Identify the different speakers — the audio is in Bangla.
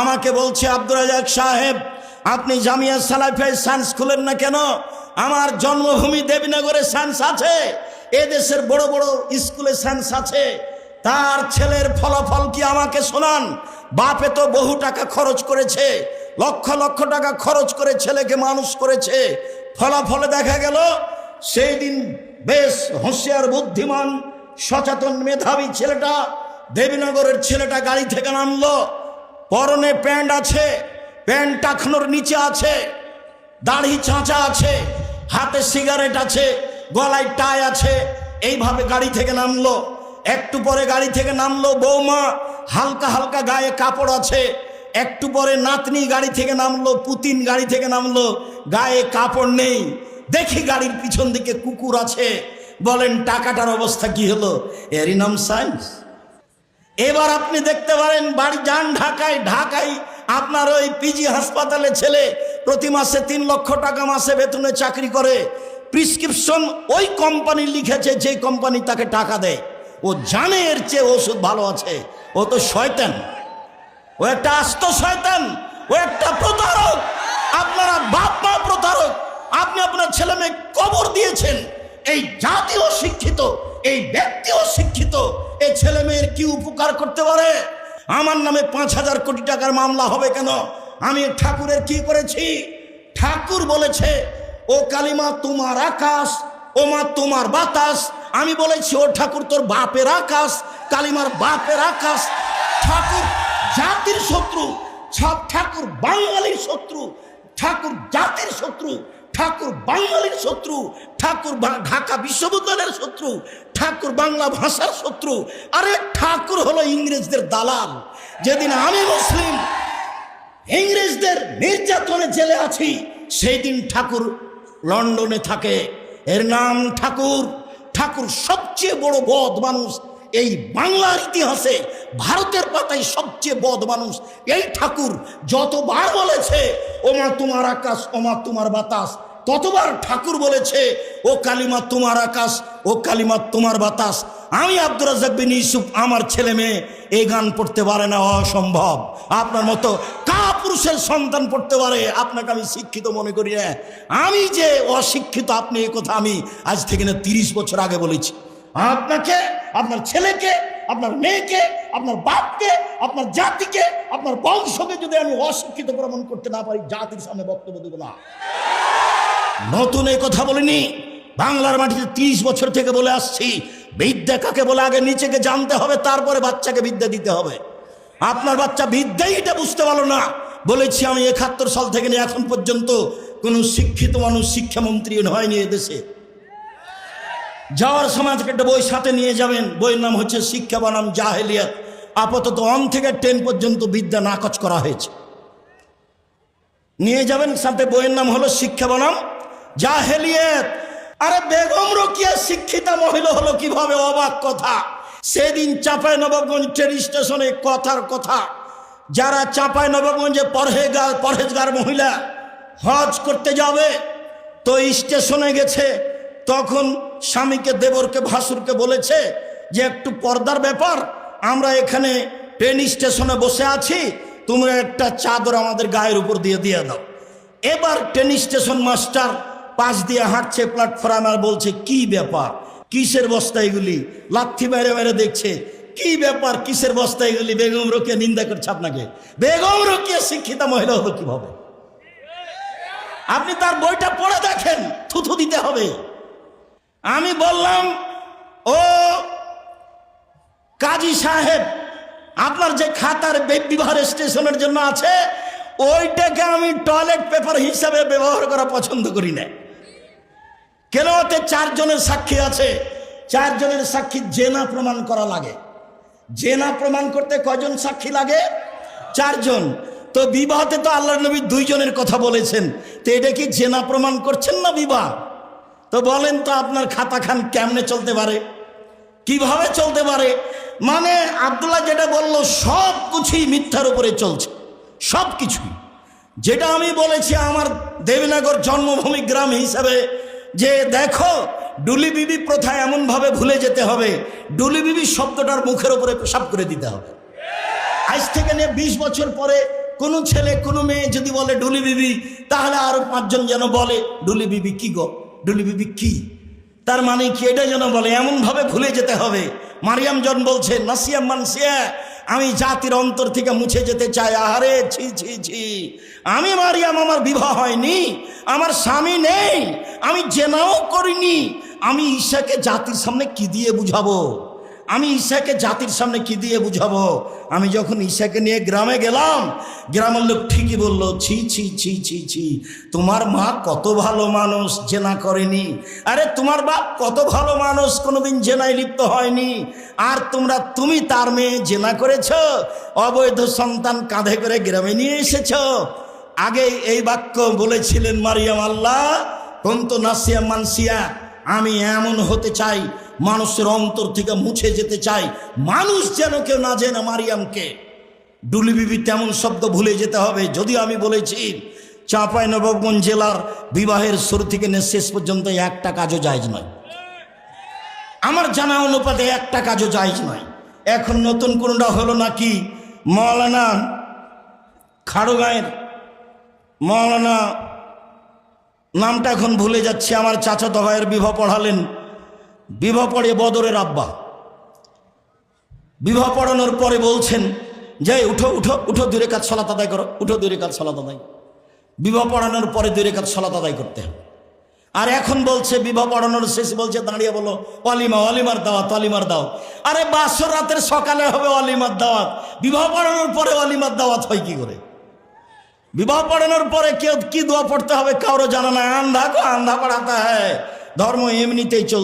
Speaker 1: আমাকে বলছে আব্দুল রাজাক সাহেব, আপনি জামিয়া সালাফে সায়েন্স খুলেন না কেন? আমার জন্মভূমি দেবীনগরে সায়েন্স আছে এ দেশের বড় বড় স্কুলে সায়েন্স আছে। তার ছেলের ফলাফল কি আমাকে শোনান? বাপে তো বহু টাকা খরচ করেছে, লক্ষ লক্ষ টাকা খরচ করে ছেলেকে মানুষ করেছে। ফলাফলে দেখা গেল, সেই দিন বেশ হুঁশিয়ার, বুদ্ধিমান, সচেতন মেধাবী ছেলেটা দেবীনগরের ছেলেটা গাড়ি থেকে নামলো। পরনে প্যান্ট আছে, প্যান্ট টাকনোর নিচে আছে, দাড়ি চাঁচা আছে, হাতে সিগারেট আছে, গলায় টাই আছে। এইভাবে গাড়ি থেকে নামলো। একটু পরে গাড়ি থেকে নামলো বৌমা। হালকা হালকা গায়ে কাপড় আছে। একটু পরে নাতনি গাড়ি থেকে নামলো, পুতিন গাড়ি থেকে নামলো। গায়ে কাপড় নেই। দেখি গাড়ির পিছন দিকে কুকুর আছে। বলেন, টাকাটার অবস্থা কি হলো? এরই নাম এবার আপনি দেখতে পারেন বাড়ি যান ঢাকায় ঢাকায় আপনার ওই পিজি হাসপাতালে ছেলে প্রতি মাসে তিন লক্ষ টাকা মাসে বেতনে চাকরি করে। প্রিসক্রিপশন ওই কোম্পানি লিখেছে যে কোম্পানি তাকে টাকা দেয়। ও জানে এর চেয়ে ওষুধ ভালো আছে। ও তো শয়তান। ও একটা আস্ত শয়তান। ও একটা প্রতারক। আপনারা বাপ মা প্রতারক। আপনি আপনার ছেলে মেয়ে কবর দিয়েছেন। এই জাতীয় শিক্ষিত, এই ব্যক্তিও শিক্ষিত। এই ছেলে মেয়ের কি উপকার করতে পারে? আমার নামে পাঁচ হাজার কোটি টাকার মামলা হবে কেন? আমি ঠাকুরের কি করেছি? ঠাকুর বলেছে, ও কালিমা, তোমার আকাশ, ও মা, তোমার বাতাস। আমি বলেছি, ও ঠাকুর, তোর বাপের আকাশ, কালিমার বাপের আকাশ। ঠাকুর জাতির শত্রু ঠাকুর বাঙালির শত্রু, ঠাকুর জাতির শত্রু। ঠাকুর বাঙালির শত্রু, ঠাকুর ঢাকা বিশ্ববিদ্যালয়ের শত্রু, ঠাকুর বাংলা ভাষার শত্রু। আরে ঠাকুর হলো ইংরেজদের দালাল। যেদিন আমি মুসলিম, ইংরেজদের নির্যাতনে জেলে আছি সেই দিন ঠাকুর লন্ডনে থাকে। এর নাম ঠাকুর। ঠাকুর সবচেয়ে বড় বদ মানুষ। এই বাংলার ইতিহাসে ভারতের পাতায় সবচেয়ে বদ মানুষ এই ঠাকুর যতবার বলেছে, ওমা তোমার আকাশ, ওমা তোমার বাতাস, ততবার ঠাকুর বলেছে, ও কালিমা তোমার আকাশ, ও কালিমা তোমার বাতাস। আমি আব্দুর রাজাক বিন ইউসুফ, আমার ছেলে মেয়ে, এই গান পড়তে পারে না অসম্ভব। আপনার মতো কা পুরুষের সন্তান পড়তে পারে, আপনাকে আমি শিক্ষিত মনে করি না। আমি যে অশিক্ষিত, আপনি এই কথা আমি আজ থেকে না তিরিশ বছর আগে বলেছি। আপনাকে আপনার ছেলেকে, আপনার মেয়েকে, আপনার বাপকে, আপনার জাতিকে, আপনার বংশকে যদি আমি অশিক্ষিত প্রমাণ করতে না পারি, জাতির সামনে বক্তব্য দেবো না। নতুন এই কথা বলিনি। বাংলার মাটিতে ত্রিশ বছর থেকে বলে আসছি, বিদ্যা কাকে বলে আগে নিচেকে জানতে হবে, তারপরে বাচ্চাকে বিদ্যা দিতে হবে। আপনার বাচ্চা বিদ্যাই এটা বুঝতে পারল না। বলেছি আমি একাত্তর সাল থেকে নিয়ে এখন পর্যন্ত কোনো শিক্ষিত মানুষ, শিক্ষামন্ত্রী হয়নি এদেশে যাওয়ার সময় থেকে একটা বই সাথে নিয়ে যাবেন। বইয়ের নাম হচ্ছে শিক্ষা বনাম জাহেলিয়াত। আপাতত অন থেকে টেন পর্যন্ত বিদ্যা নাকচ করা হয়েছে। নিয়ে যাবেন সাথে বইয়ের নাম হলো শিক্ষা বনাম জাহেলিয়াত। আরে বেগম রকিয়া শিক্ষিতা মহিলা হলো কীভাবে অবাক কথা। সেদিন চাপাই নবাবগঞ্জ ট্রেন স্টেশনে কথার কথা। যারা চাপাই নবাবগঞ্জে পরহেগার পরহেজগার মহিলা হজ করতে যাবে, তো স্টেশনে গেছে। তখন স্বামীকে, দেবরকে, ভাসুরকে বলেছে যে, একটু পর্দার ব্যাপার, আমরা এখানে ট্রেন স্টেশনে বসে আছি, তোমরা একটা চাদর আমাদের গায়ের উপর দিয়ে দিয়ে দাও। এবার ট্রেন স্টেশন মাস্টার পাশ দিয়ে হাঁটছে প্ল্যাটফর্ম আর বলছে, কি ব্যাপার? কিসের বস্তা এগুলি? লাথি বাইরে বাইরে দেখছে, কি ব্যাপার? কিসের বস্তা এগুলি? বেগম রকিয়া নিন্দা করছে আপনাকে। বেগম রকিয়া শিক্ষিতা মহিলা হলো কীভাবে? আপনি তার বইটা পড়ে দেখেন, থুথু দিতে হবে। আমি বললাম, ও কাজী সাহেব, আপনার যে খাতার বে- বিবাহ স্টেশনের জন্য আছে, ওইটাকে আমি টয়লেট পেপার হিসাবে ব্যবহার করা পছন্দ করি না কেন ওতে চারজনের সাক্ষী আছে? চারজনের সাক্ষী জেনা প্রমাণ করা লাগে। জেনা প্রমাণ করতে কজন সাক্ষী লাগে? চারজন। তো বিবাহতে তো আল্লাহ নবী দুইজনের কথা বলেছেন। তো এটা কি জেনা প্রমাণ করছেন না বিবাহ? তো বলেন তো আপনার খাতা খান কেমনে চলতে পারে? কীভাবে চলতে পারে? মানে আব্দুল্লাহ যেটা বলল, সব কিছুই মিথ্যার উপরে চলছে। সব কিছুই। যেটা আমি বলেছি, আমার দেবীনগর জন্মভূমি গ্রাম হিসাবে যে দেখো, ডুলি বিবি প্রথা এমনভাবে ভুলে যেতে হবে। ডুলি বিবি শব্দটার মুখের উপরে পেশাব করে দিতে হবে। আজ থেকে নিয়ে বিশ বছর পরে কোনো ছেলে, কোনো মেয়ে যদি বলে ডুলি বিবি, তাহলে আরও পাঁচজন যেন বলে, ডুলি বিবি কি গো? ডুলি বিবি কি? তার মানে কি? এটা যেন বলে, এমনভাবে ভুলে যেতে হবে। মারিয়াম জন বলছে নাসিয়াম মানসিয়া আমি জাতির অন্তর থেকে মুছে যেতে চাই। আহারে, ছি ছি ছি। আমি মারিয়াম, আমার বিবাহ হয়নি, আমার স্বামী নেই, আমি জেনাও করিনি। আমি ঈশাকে জাতির সামনে কি দিয়ে বুঝাবো? আমি ঈশাকে জাতির সামনে কি দিয়ে বুঝাবো? আমি যখন ঈশাকে নিয়ে গ্রামে গেলাম, গ্রামের লোক ঠিকই বলল, ছি ছি ছি ছি ছি, তোমার মা কত ভালো মানুষ, জেনা করেনি। আরে, তোমার বাপ কত ভালো মানুষ, কোনোদিন জেনায় লিপ্ত হয়নি। আর তোমরা, তুমি তার মেয়ে জেনা করেছ, অবৈধ সন্তান কাঁধে করে গ্রামে নিয়ে এসেছ। আগে এই বাক্য বলেছিলেন মারিয়াম আল্লাহ, কন্ত নাসিয়া মানসিয়া। আমি এমন হতে চাই, মানুষের অন্তর থেকে মুছে যেতে চাই, মানুষ যেন কেউ না জেনে মারিয়ামকে। ডুলিবিবি তেমন শব্দ ভুলে যেতে হবে যদিও আমি বলেছি, চাঁপাই নবাবগঞ্জ জেলার বিবাহের শুরু থেকে নিয়ে শেষ পর্যন্ত একটা কাজও জায়জ নয়। আমার জানা অনুপাতে একটা কাজও জায়জ নয়। এখন নতুন কোনটা হলো নাকি মৌলানা খাড়োগাঁয়ের মৌলানা নামটা এখন ভুলে যাচ্ছে, আমার চাচাতো ভাইয়ের বিবাহ পড়ালেন। বিবাহ পড়ে বদরের আব্বা। বিবাহ পড়ানোর পরে বলছেন যে উঠো উঠো উঠো দূরে কাজ সলাত আদায় করো, উঠো দূরে কাজ সলাত আদায়। বিবাহ পড়ানোর পরে দূরে কাজ সলাত আদায় করতে হবে। আর এখন বলছে, বিবাহ পড়ানোর শেষ বলছে, দাঁড়িয়ে বলো অলিমা অলিমার দাওয়াত অলিমার দাওয়াত। আরে বাসর রাতের সকালে হবে অলিমার দাওয়াত। বিবাহ পড়ানোর পরে অলিমার দাওয়াত হয় কি করে? বিবাহ পড়ানোর পরে কেউ কি দোয়া পড়তে হবে কারও জানা না আন্ধা কো আন্ধা পড়াতে হয়। ধর্ম এমনিতেই চল